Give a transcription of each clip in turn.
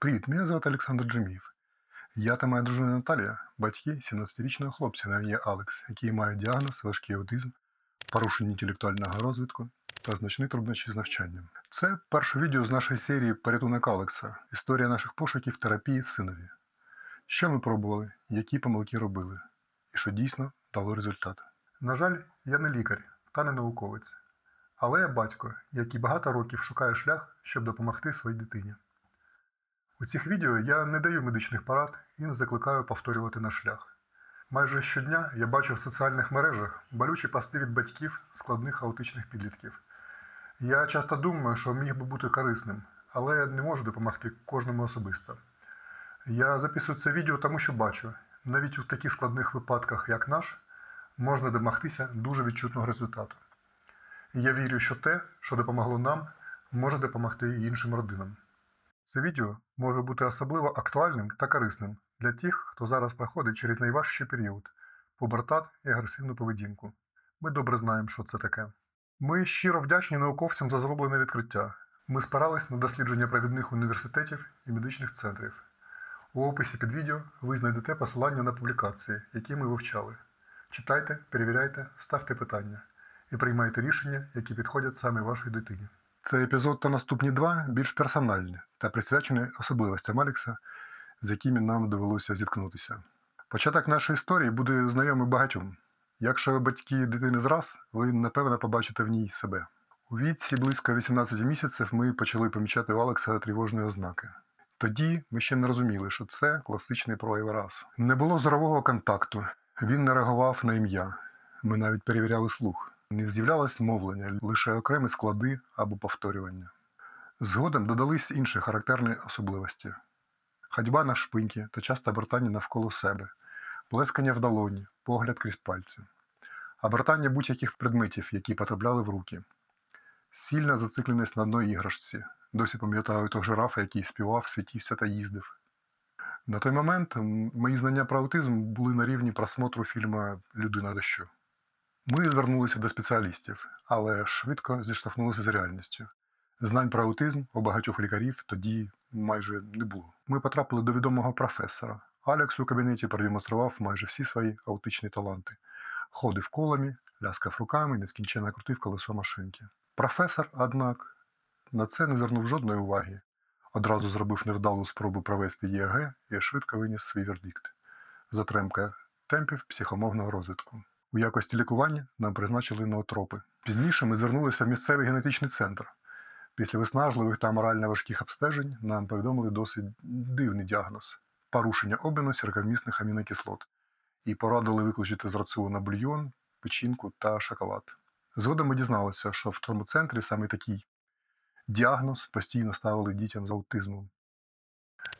Привіт, мене звати Олександр Джеміїв. Я та моя дружина Наталія, батьки 17-річного хлопця на ім'я Алекс, який має діагноз важкий аутизм, порушення інтелектуального розвитку та значні труднощі з навчанням. Це перше відео з нашої серії Порятунок Алекса. Історія наших пошуків терапії синові. Що ми пробували, які помилки робили, і що дійсно дало результат. На жаль, я не лікар та не науковець, але я батько, який багато років шукає шлях, щоб допомогти своїй дитині. У цих відео я не даю медичних порад і не закликаю повторювати наш шлях. Майже щодня я бачу в соціальних мережах болючі пости від батьків складних аутичних підлітків. Я часто думаю, що міг би бути корисним, але не можу допомогти кожному особисто. Я записую це відео тому, що бачу, навіть у таких складних випадках, як наш, можна домогтися дуже відчутного результату. Я вірю, що те, що допомогло нам, може допомогти і іншим родинам. Це відео може бути особливо актуальним та корисним для тих, хто зараз проходить через найважчий період пубертат і агресивну поведінку. Ми добре знаємо, що це таке. Ми щиро вдячні науковцям за зроблене відкриття. Ми спирались на дослідження провідних університетів і медичних центрів. У описі під відео ви знайдете посилання на публікації, які ми вивчали. Читайте, перевіряйте, ставте питання і приймайте рішення, які підходять саме вашій дитині. Цей епізод та наступні два більш персональні та присвячені особливостям Алекса, з якими нам довелося зіткнутися. Початок нашої історії буде знайомий багатьом. Якщо ви батьки дитини зраз, ви напевно побачите в ній себе. У віці близько 18 місяців ми почали помічати у Алекса тривожні ознаки. Тоді ми ще не розуміли, що це класичний прояв раз. Не було зорового контакту, він не реагував на ім'я. Ми навіть перевіряли слух. Не з'являлось мовлення, лише окремі склади або повторювання. Згодом додались інші характерні особливості: ходьба на шпиньки та часто обертання навколо себе, плескання в долоні, погляд крізь пальці, обертання будь-яких предметів, які потрапляли в руки, сильна зацикленість на одній іграшці. Досі пам'ятаю того жирафа, який співав, світівся та їздив. На той момент мої знання про аутизм були на рівні просмотру фільму Людина дощу. Ми звернулися до спеціалістів, але швидко зіштовхнулися з реальністю. Знань про аутизм у багатьох лікарів тоді майже не було. Ми потрапили до відомого професора. Алекс у кабінеті продемонстрував майже всі свої аутичні таланти. Ходив колами, ляскав руками, нескінченно крутив колесо машинки. Професор, однак, на це не звернув жодної уваги. Одразу зробив невдалу спробу провести ЄГ і швидко виніс свій вердикт. Затримка темпів психомовного розвитку. У якості лікування нам призначили ноотропи. Пізніше ми звернулися в місцевий генетичний центр. Після виснажливих та морально важких обстежень нам повідомили досить дивний діагноз порушення обміну сірковмісних амінокислот і порадили виключити з раціону бульйон, печінку та шоколад. Згодом ми дізналися, що в тому центрі саме такий діагноз постійно ставили дітям з аутизмом.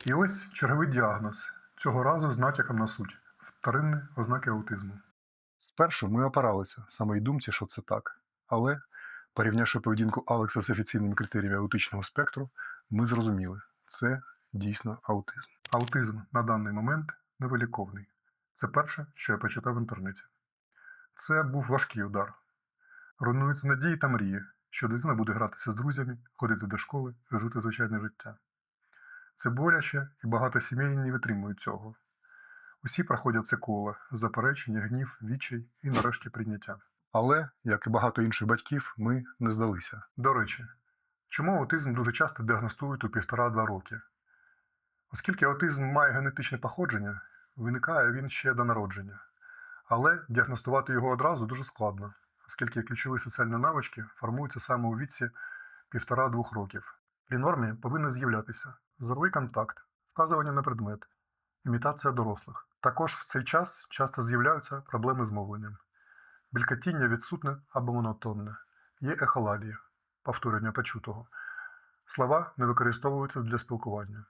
І ось черговий діагноз, цього разу з натяком на суть вторинні ознаки аутизму. Спершу ми опиралися самої думці, що це так. Але, порівнявши поведінку Алекса з офіційними критеріями аутичного спектру, ми зрозуміли, це дійсно аутизм. Аутизм на даний момент невиліковний. Це перше, що я почитав в інтернеті. Це був важкий удар. Руйнуються надії та мрії, що дитина буде гратися з друзями, ходити до школи, жити звичайне життя. Це боляче, і багато сімей не витримують цього. Усі проходять це коло заперечення, гнів, відчай і нарешті прийняття. Але, як і багато інших батьків, ми не здалися. До речі, чому аутизм дуже часто діагностують у півтора-два роки? Оскільки аутизм має генетичне походження, виникає він ще до народження. Але діагностувати його одразу дуже складно, оскільки ключові соціальні навички формуються саме у віці півтора-двох років. При нормі повинен з'являтися зоровий контакт, вказування на предмет, імітація дорослих. Також в цей час часто з'являються проблеми з мовленням. Бількотіння відсутне або монотонне, є ехолалія, повторення почутого. Слова не використовуються для спілкування.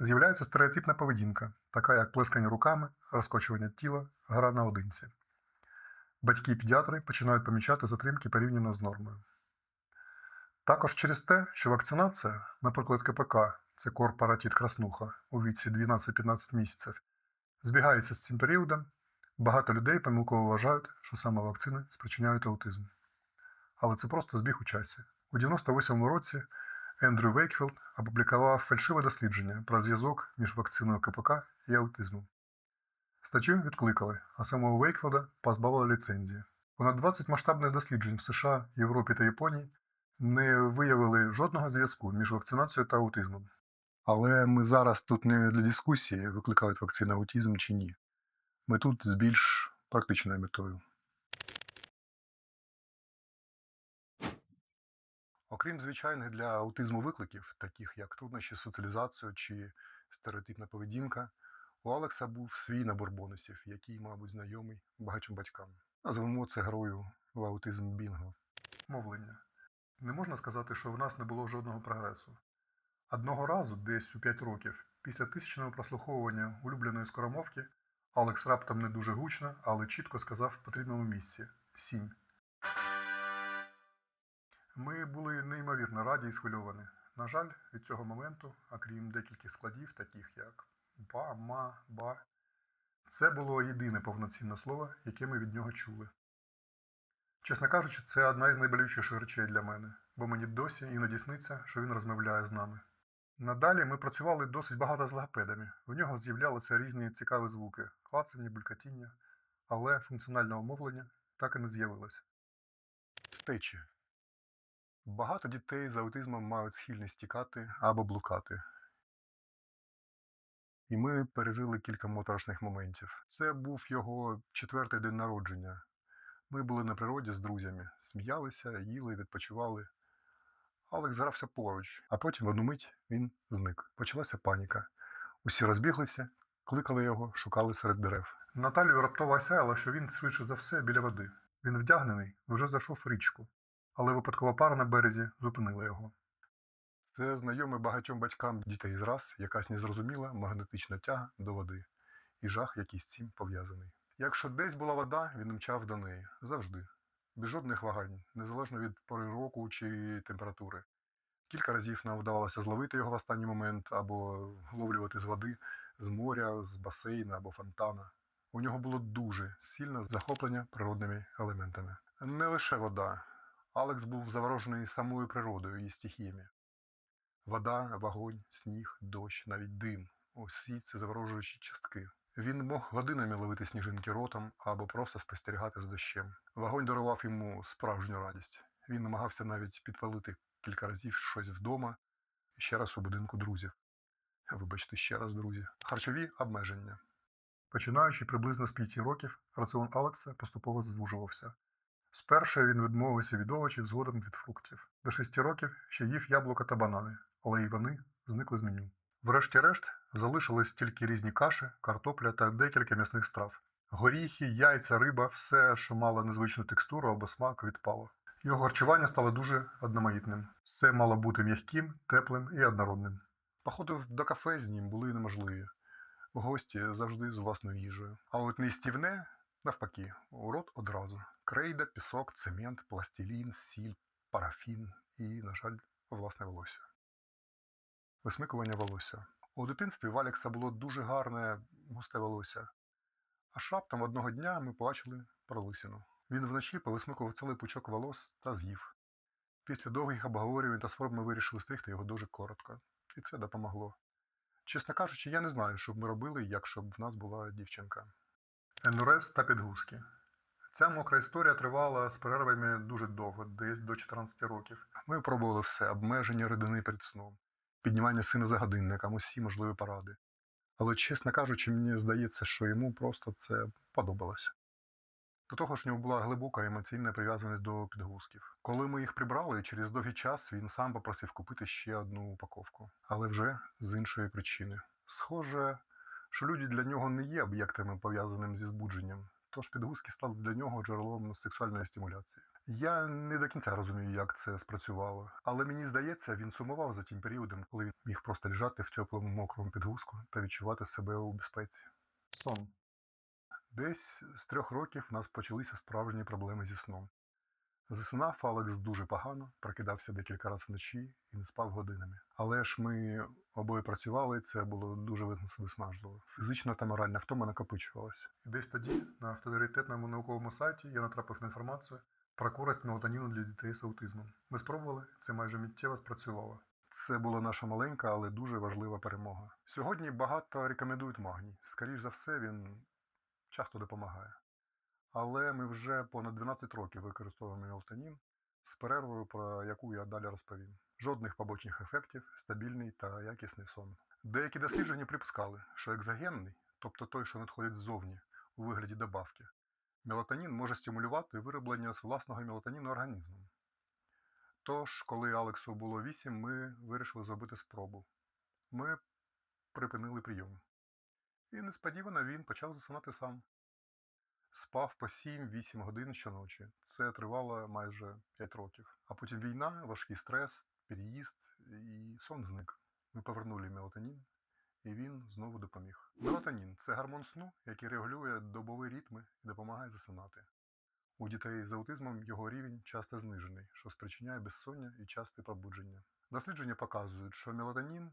З'являється стереотипна поведінка, така як плескання руками, розкочування тіла, гра наодинці. Батьки і педіатри починають помічати затримки порівняно з нормою. Також через те, що вакцинація, наприклад, КПК, це корпоратит краснуха у віці 12-15 місяців, збігається з цим періодом, багато людей помилково вважають, що саме вакцини спричиняють аутизм. Але це просто збіг у часі. У 98-му році Ендрю Вейкфілд опублікував фальшиве дослідження про зв'язок між вакциною КПК і аутизмом. Статтю відкликали, а самого Вейкфілда позбавили ліцензії. Понад 20 масштабних досліджень в США, Європі та Японії не виявили жодного зв'язку між вакцинацією та аутизмом. Але ми зараз тут не для дискусії, викликають вакцина аутизм чи ні. Ми тут з більш практичною метою. Окрім звичайних для аутизму викликів, таких як труднощі з соціалізацією чи стереотипна поведінка, у Алекса був свій набор бонусів, який, мабуть, знайомий багатьом батькам. Назвемо це грою в аутизм Бінго. Мовлення. Не можна сказати, що в нас не було жодного прогресу. Одного разу, десь у 5 років, після тисячного прослуховування улюбленої скоромовки, Алекс раптом не дуже гучно, але чітко сказав в потрібному місці сім. Ми були неймовірно раді і схвильовані. На жаль, від цього моменту, окрім декількох складів, таких як па, ма, ба, це було єдине повноцінне слово, яке ми від нього чули. Чесно кажучи, це одна із найболючіших речей для мене, бо мені досі іноді сниться, що він розмовляє з нами. Надалі ми працювали досить багато з логопедами. В нього з'являлися різні цікаві звуки, клацання, булькотіння, але функціонального мовлення так і не з'явилося. Втечі. Багато дітей з аутизмом мають схильність тікати або блукати. І ми пережили кілька моторошних моментів. Це був його четвертий день народження. Ми були на природі з друзями, сміялися, їли, відпочивали. Алекс грався поруч, а потім в одну мить він зник. Почалася паніка. Усі розбіглися, кликали його, шукали серед дерев. Наталію раптово осяяло, що він швидше за все біля води. Він вдягнений, вже зайшов річку, але випадкова пара на березі зупинила його. Це знайомий багатьом батькам дітей зраз, якась незрозуміла магнетична тяга до води, і жах, який з цим пов'язаний. Якщо десь була вода, він мчав до неї завжди, без жодних вагань, незалежно від пори року чи температури. Кілька разів нам вдавалося зловити його в останній момент або вловлювати з води, з моря, з басейна або фонтана. У нього було дуже сильне захоплення природними елементами. Не лише вода. Алекс був заворожений самою природою і стихіями. Вода, вогонь, сніг, дощ, навіть дим усі це заворожуючі частки. Він мог годинами ловити сніжинки ротом або просто спостерігати за дощем. Вогонь дарував йому справжню радість. Він намагався навіть підпалити кілька разів щось вдома, ще раз у будинку друзів. Вибачте, ще раз, друзі. Харчові обмеження. Починаючи приблизно з п'яти років, раціон Алекса поступово звужувався. Спершу він відмовився від овочів, згодом від фруктів. До шести років ще їв яблука та банани, але і вони зникли з меню. Врешті-решт залишились тільки різні каші, картопля та декілька м'ясних страв. Горіхи, яйця, риба, все, що мало незвичну текстуру або смак, відпало. Його харчування стало дуже одноманітним. Все мало бути м'яким, теплим і однородним. Походи до кафе з ним були неможливі. Гості завжди з власною їжею. А от неїстівне, навпаки, у рот одразу. Крейда, пісок, цемент, пластилін, сіль, парафін і, на жаль, власне волосся. Висмикування волосся. У дитинстві в Алекса було дуже гарне густе волосся. Аж раптом одного дня ми побачили пролисину. Він вночі повисмикував цілий пучок волос та з'їв. Після довгих обговорювань та спроб ми вирішили стригти його дуже коротко, і це допомогло. Чесно кажучи, я не знаю, що б ми робили, якщо б в нас була дівчинка. Енурез та підгузки. Ця мокра історія тривала з перервами дуже довго, десь до 14 років. Ми пробували все: обмеження рідини перед сном, піднімання сина за годинником, усі можливі поради. Але, чесно кажучи, мені здається, що йому просто це подобалося. До того ж, в нього була глибока емоційна прив'язаність до підгузків. Коли ми їх прибрали, через довгий час він сам попросив купити ще одну упаковку, але вже з іншої причини. Схоже, що люди для нього не є об'єктами, пов'язаними зі збудженням, тож підгузки стали для нього джерелом сексуальної стимуляції. Я не до кінця розумію, як це спрацювало, але мені здається, він сумував за тим періодом, коли він міг просто лежати в теплому мокрому підгузку та відчувати себе у безпеці. Сон. Десь з трьох років в нас почалися справжні проблеми зі сном. Засинав Алекс дуже погано, прокидався декілька разів вночі і не спав годинами. Але ж ми обоє працювали, і це було дуже виснажливо. Фізична та моральна втома накопичувалася. І десь тоді, на авторитетному науковому сайті, я натрапив на інформацію про користь мелатоніну для дітей з аутизмом. Ми спробували, це майже миттєво спрацювало. Це була наша маленька, але дуже важлива перемога. Сьогодні багато рекомендують магній. Скоріш за все, він часто допомагає. Але ми вже понад 12 років використовуємо мелатонін з перервою, про яку я далі розповім. Жодних побочних ефектів, стабільний та якісний сон. Деякі дослідження припускали, що екзогенний, тобто той, що надходить ззовні у вигляді добавки, мелатонін може стимулювати вироблення з власного мелатоніну організмом. Тож, коли Алексу було 8, ми вирішили зробити спробу. Ми припинили прийом. І несподівано він почав засинати сам. Спав по 7-8 годин щоночі. Це тривало майже 5 років. А потім війна, важкий стрес, переїзд і сон зник. Ми повернули мелатонін, і він знову допоміг. Мелатонін це гормон сну, який регулює добові ритми і допомагає засинати. У дітей з аутизмом його рівень часто знижений, що спричиняє безсоння і часте пробудження. Дослідження показують, що мелатонін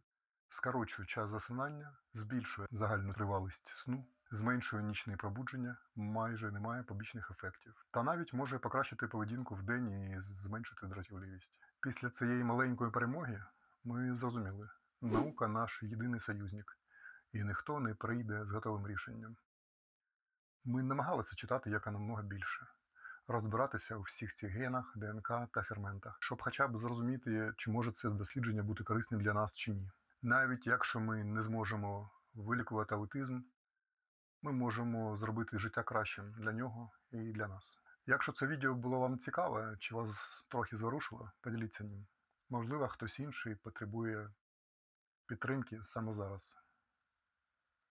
скорочує час засинання, збільшує загальну тривалість сну, зменшує нічне пробудження, майже немає побічних ефектів. Та навіть може покращити поведінку в день і зменшити дратівливість. Після цієї маленької перемоги ми зрозуміли, наука наш єдиний союзник, і ніхто не прийде з готовим рішенням. Ми намагалися читати якомога більше, розбиратися у всіх цих генах, ДНК та ферментах, щоб хоча б зрозуміти, чи може це дослідження бути корисним для нас чи ні. Навіть якщо ми не зможемо вилікувати аутизм, ми можемо зробити життя кращим для нього і для нас. Якщо це відео було вам цікаве, чи вас трохи зворушило, поділіться ним. Можливо, хтось інший потребує підтримки саме зараз.